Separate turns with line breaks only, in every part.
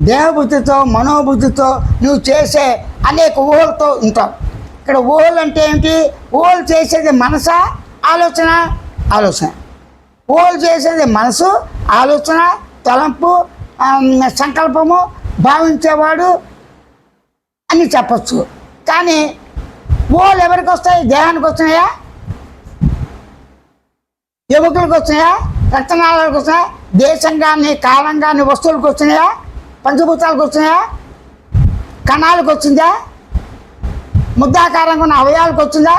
దేహబుద్ధితో మనోబుద్ధితో నువ్వు చేసే అనేక ఊహలతో ఉంటావు. ఇక్కడ ఊహలు అంటే ఏంటి ఊహలు చేసేది మనసు? ఆలోచన? ఆలోచన. ఊహలు చేసేది మనసు? ఆలోచన? తలంపు? సంకల్పము? భావించేవాడు? అని చెప్పచ్చు. కానీ ఊహలు ఎవరికి వస్తాయి? దేహానికి వస్తున్నాయా? యువకులకు వచ్చినాయా రక్తనాళాలకు వచ్చినాయా దేశం కానీ కాలం కానీ వస్తువులకు వచ్చినాయా పంచభూతాలకు వచ్చినాయా కణాలకు వచ్చిందా ముద్దాకారంగా ఉన్న అవయాలకు వచ్చిందా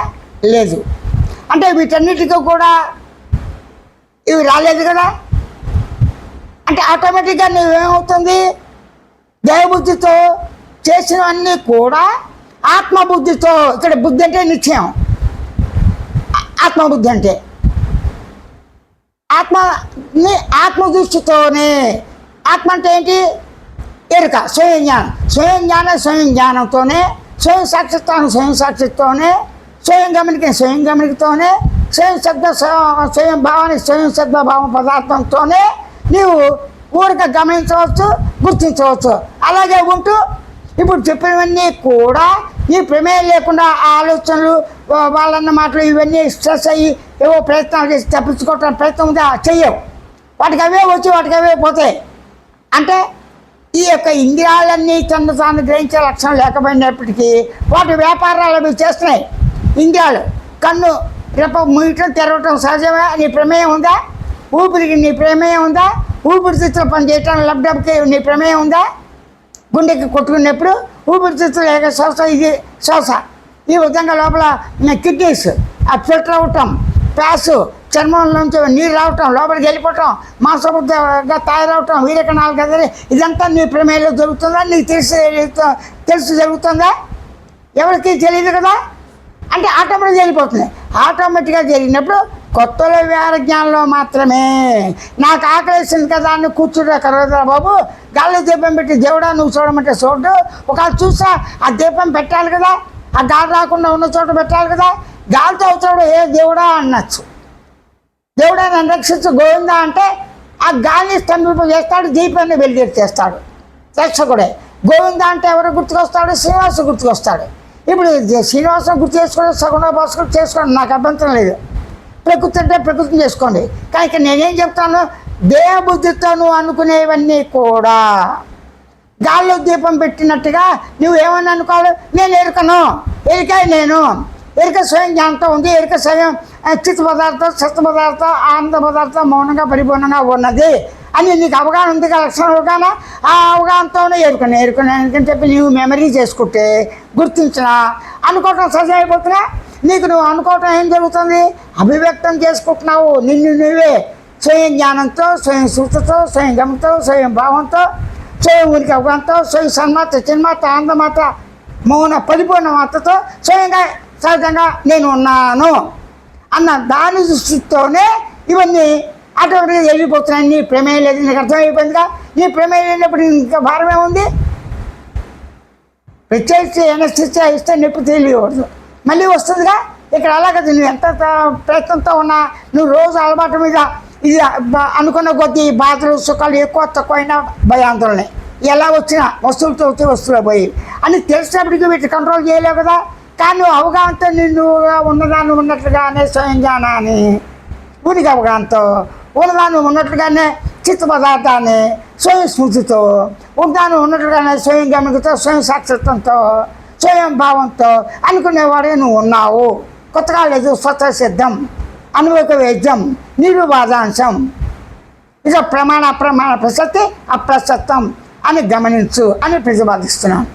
లేదు. అంటే వీటన్నిటికీ కూడా ఇవి రాలేదు కదా? అంటే ఆటోమేటిక్గా నువ్వేమవుతుంది? దేవబుద్ధితో చేసినవన్నీ కూడా ఆత్మబుద్ధితో ఇక్కడ బుద్ధి అంటే నిశ్చయం ఆత్మబుద్ధి అంటే. ఆత్మని ఆత్మదృష్టితోనే. ఆత్మ అంటే ఏంటి? ఎరుక. స్వయం జ్ఞానం. స్వయం జ్ఞానం స్వయం జ్ఞానంతోనే స్వయం సాక్షిత్వాన్ని స్వయం సాక్షిత్వంతోనే స్వయం గమనిక స్వయం గమనికతోనే స్వయం శబ్ద స్వ- స్వయం భావాన్ని స్వయం శబ్దభావ పదార్థంతోనే నీవు ఊరిక గమనించవచ్చు గుర్తించవచ్చు. అలాగే ఉంటూ ఇప్పుడు చెప్పినవన్నీ కూడా ఈ ప్రమేయం లేకుండా ఆలోచనలు వాళ్ళన్న మాటలు ఇవన్నీ స్ట్రెస్ అయ్యి ఏవో ప్రయత్నాలు చేసి తప్పించుకోవటానికి ప్రయత్నం ఉందా. చెయ్యవు. వాటికి అవే వచ్చి వాటికి అవే పోతాయి. అంటే ఈ యొక్క ఇంద్రియాలన్నీ తను తాను గ్రహించే లక్షణం లేకపోయినప్పటికీ వాటి వ్యాపారాలు అవి చేస్తున్నాయి. ఇంద్రియాలు. కన్ను రేప ముయటం తెరవటం సహజమే నీ ప్రమేయం ఉందా? ఊపిరికి నీ ప్రమేయం ఉందా? ఊపిరితిత్తులు పనిచేయటం లబ్డబ్కి నీ ప్రమేయం ఉందా? గుండెకి కొట్టుకున్నప్పుడు ఊపిరితిత్తులు లేక శ్వాస ఇది శ్వాస. ఈ విధంగా లోపల కిడ్నీస్ ఆ ఫిల్టర్ అవటం ప్యాసు చర్మంలోంచి నీరు రావటం లోపలికి వెళ్ళిపోవటం మాంసబుద్ధగా తయారవటం వీరకణాలు కదలి ఇదంతా నీ ప్రమేయంలో జరుగుతుందా? నీకు తెలిసి తెలుసు జరుగుతుందా? ఎవరికి తెలియదు కదా? అంటే ఆటోమేటిక్ వెళ్ళిపోతుంది. ఆటోమేటిక్గా జరిగినప్పుడు కొత్తలో వేర జ్ఞానంలో మాత్రమే. నాకు ఆకలేసింది కదా అని కూర్చుంటే కరవదురా బాబు గాలి దీపం పెట్టి దేవుడా నువ్వు చూడమంటే చూడు ఒకవేళ చూసా ఆ దీపం పెట్టాలి కదా ఆ గాలి రాకుండా ఉన్న చోట పెట్టాలి కదా గాలితో అవుతాడు ఏ దేవుడా అనొచ్చు. దేవుడే నన్ను రక్షించు గోవిందా అంటే ఆ గాలి స్తంభింప చేస్తాడు దీపాన్ని వెలిగేట్ చేస్తాడు. రక్షకుడే. గోవింద అంటే ఎవరు గుర్తుకొస్తాడు? శ్రీనివాస గుర్తుకొస్తాడు. ఇప్పుడు శ్రీనివాసం గుర్తు చేసుకోవడం సగుణ భాస్కర్ చేసుకోండి నాకు అభ్యంతరం లేదు. ప్రకృతి అంటే ప్రకృతిని చేసుకోండి. కానీ ఇక్కడ నేనేం చెప్తాను? దేవబుద్ధితో నువ్వు అనుకునేవన్నీ కూడా. గాల్లో దీపం పెట్టినట్టుగా నువ్వు ఏమని అనుకోవాలి? నేను ఎరుకను. ఎరికాయ నేను. ఎరుక స్వయం జ్ఞానంతో ఉంది. ఎరుక స్వయం చిత్త పదార్థం సత్త పదార్థం ఆనంద పదార్థం మౌనంగా పరిపూర్ణంగా ఉన్నది అని నీకు అవగాహన ఉంది కదా లక్షణ అవగాహన? ఆ అవగాహనతోనే ఎరుకను ఎరుకను ఎందుకని చెప్పి నీవు మెమరీ చేసుకుంటే గుర్తించిన అనుకోవటం సహజం అయిపోతున్నా. నీకు నువ్వు అనుకోవటం ఏం జరుగుతుంది? అభివ్యక్తం చేసుకుంటున్నావు. నిన్ను నువ్వే స్వయం జ్ఞానంతో స్వయం సూచతో స్వయం గమతో స్వయం భావంతో స్వయం ఉనికి అవగాహనతో స్వయం సన్మాత చిన్మాత ఆనందమాత మౌన పరిపూర్ణ మాతతో స్వయంగా సహజంగా నేను ఉన్నాను. అన్న దాని దృష్టితోనే ఇవన్నీ ఆటోమేటిక్గా వెళ్ళిపోతున్నాయి నీ ప్రమేయం లేదు నీకు అర్థమైపోయిందిగా? నీ ప్రమేయం లేనప్పుడు ఇంకా భారమే ఉంది? ప్రత్యేకించి ఎనస్థిత్యా ఇస్తే నొప్పి తెలియకూడదు. మళ్ళీ వస్తుందిగా? ఇక్కడ అలాగే నువ్వు ఎంత ప్రయత్నంతో ఉన్నా నువ్వు రోజు అలవాటు మీద ఇది అనుకున్న కొద్దీ బాధలు సుఖాలు ఎక్కువ తక్కువైనా భయాందోళనే ఎలా వచ్చినా వస్తువులతో వచ్చి వస్తువులు పోయి. అని తెలిసినప్పటికీ వీటిని కంట్రోల్ చేయలేవు కదా? కానీ నువ్వు అవగాహనతో నిన్నుగా ఉన్నదాన్ని ఉన్నట్లుగానే స్వయం అని ఉనికి అవగాహనతో ఉన్నదాన్ని ఉన్నట్లుగానే చిత్త పదార్థాన్ని స్వయం స్మృతితో ఉన్నదాన్ని ఉన్నట్లుగానే స్వయం గమనికతో స్వయం సాక్షిత్వంతో స్వయం భావంతో అనుకునేవాడే నువ్వు ఉన్నావు. కొత్తగా లేదు స్వత సిద్ధం అనుభవ వేద్యం నిర్వివాదాంశం ఇది ప్రమాణ అప్రమాణ ప్రసక్తి అప్రసత్వం అని గమనించు అని ప్రతిపాదిస్తున్నాను.